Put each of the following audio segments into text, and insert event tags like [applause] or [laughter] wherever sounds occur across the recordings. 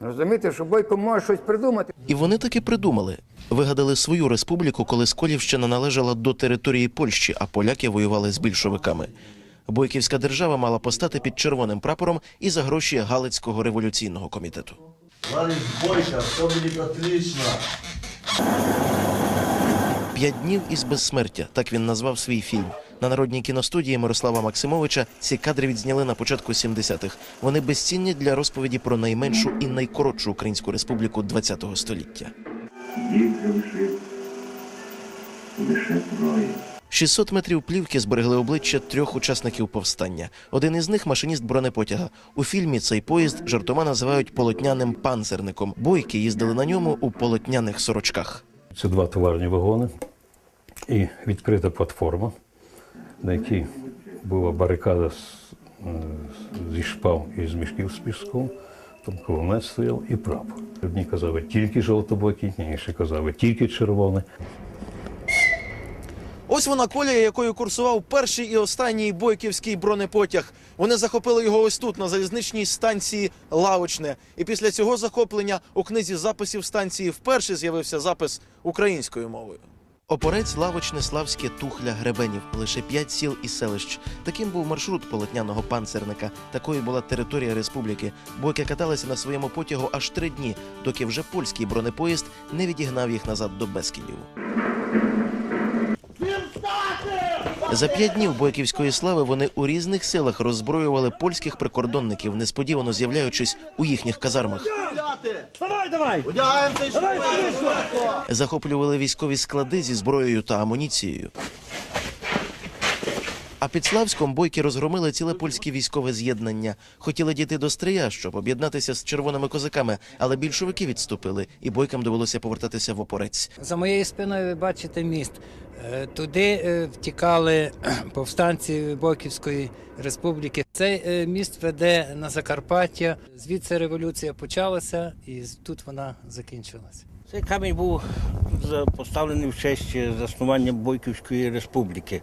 Розумієте, що Бойко може щось придумати. І вони таки придумали. Вигадали свою республіку, коли Сколівщина належала до території Польщі, а поляки воювали з більшовиками. Бойківська держава мала постати під червоним прапором і за гроші Галицького революційного комітету. Товарищ Бойко, все будет отлично. П'ять днів із безсмертя. Так він назвав свій фільм. На народній кіностудії Мирослава Максимовича ці кадри відзняли на початку 70-х. Вони безцінні для розповіді про найменшу і найкоротшу українську республіку ХХ століття. Лише троє. 600 метрів плівки зберегли обличчя трьох учасників повстання. Один із них машиніст бронепотяга. У фільмі цей поїзд жартома називають полотняним панцерником. Бойки їздили на ньому у полотняних сорочках. Це два товарні вагони і відкрита платформа, на якій була барикада з, е, зі шпав і з мішків з піском. Там кулемет стояв і прапор. Одні казали тільки жовто-блакитні, інші казали тільки червоне. Ось вона колія, якою курсував перший і останній бойківський бронепотяг. Вони захопили його ось тут, на залізничній станції Лавочне. І після цього захоплення у книзі записів станції вперше з'явився запис українською мовою. Опорець Лавочне, Славське, Тухля, Гребенів лише п'ять сіл і селищ. Таким був маршрут полотняного панцерника. Такою була територія республіки. Бойки каталися на своєму потягу аж три дні, доки вже польський бронепоїзд не відігнав їх назад до Бескідів. За п'ять днів бойківської слави вони у різних силах роззброювали польських прикордонників, несподівано з'являючись у їхніх казармах. Давай, давай! Захоплювали військові склади зі зброєю та амуніцією. А під Славськом бойки розгромили ціле польське військове з'єднання. Хотіли дійти до Стрия, щоб об'єднатися з червоними козаками, але більшовики відступили, і бойкам довелося повертатися в опорець. За моєю спиною ви бачите міст. Е, Туди е, втікали [clears throat] повстанці Бойківської республіки. Цей е, міст веде на Закарпаття. Звідси революція почалася, і тут вона закінчилася. Цей камінь був поставлений в честь заснування Бойківської республіки.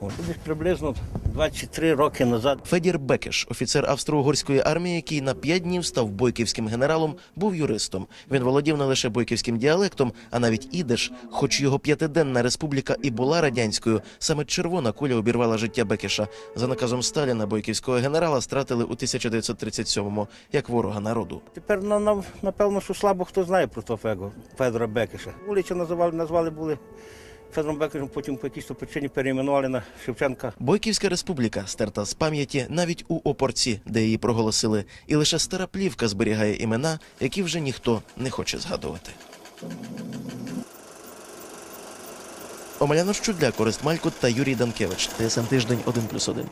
От, десь приблизно 23 роки назад. Федір Бекеш, офіцер австро-угорської армії, який на п'ять днів став бойківським генералом, був юристом. Він володів не лише бойківським діалектом, а навіть ідеш. Хоч його п'ятиденна республіка і була радянською, саме червона куля обірвала життя Бекеша. За наказом Сталіна бойківського генерала стратили у 1937-му як ворога народу. Тепер на- на- напевно, що слабо хто знає про того Федора Бекеша. Вулицю називали, назвали були Федором Бекешем, потім по якійсь причині перейменували на Шевченка. Бойківська республіка стерта з пам'яті навіть у опорці, де її проголосили, і лише стара плівка зберігає імена, які вже ніхто не хоче згадувати. Омеляна Щудля, Корист Малькут та Юрій Данкевич. ТСН тиждень 1+,1.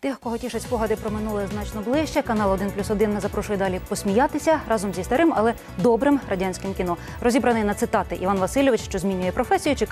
Тих, кого тішать спогади про минуле значно ближче. Канал 1 плюс 1 не запрошує далі посміятися разом зі старим, але добрим радянським кіно. Розібраний на цитати Іван Васильович, що змінює професію, чекає.